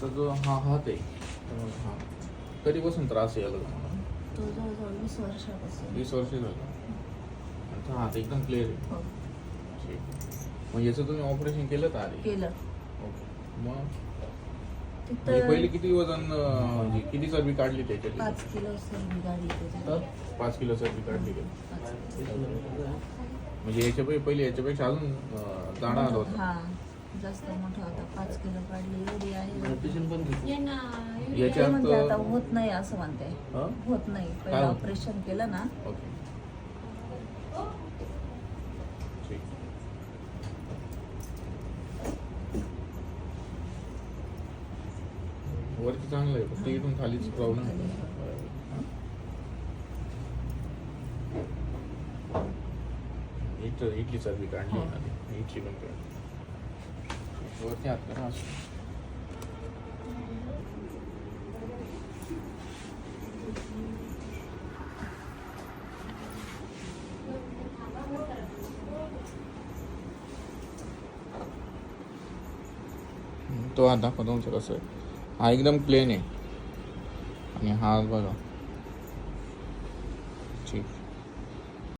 आता जो हा हात आहे हा. कधीपासून त्रास यायला तुम्हाला? तो जवळजवळ वीस वर्षापासून. वीस वर्ष झालं. आता हात एकदम क्लिअर आहे. हो. ठीक मग याचं तुम्ही ऑपरेशन केलं का आधी? केलं. ओके. मग? म्हणजे तिथं पहिले किती वजन अं, म्हणजे किती चरबी काढली त्याच्यात? पाच किलो गाडी त्याच्यात. पाच किलो चरबी काढली पाच म्हणजे याच्यापेक्षा पहिले याच्यापेक्षा अजून अं, दाणा आला होता. हा. जास्त मोठा होता पाच किलो काढली एवढी आहे. ते आता होत नाही असं म्हणते. हं? होत नाही. पहिलं? ऑपरेशन केलं ना. वरती चांगलं आहे फक्त इथून खालीच प्रॉब्लेम इथं इडली चरबी काढली हो. आधी इडली पण काढली. तो हा दाखव तुमचं कसं आहे हा एकदम प्लेन आहे. आणि हा बघा. ठीक.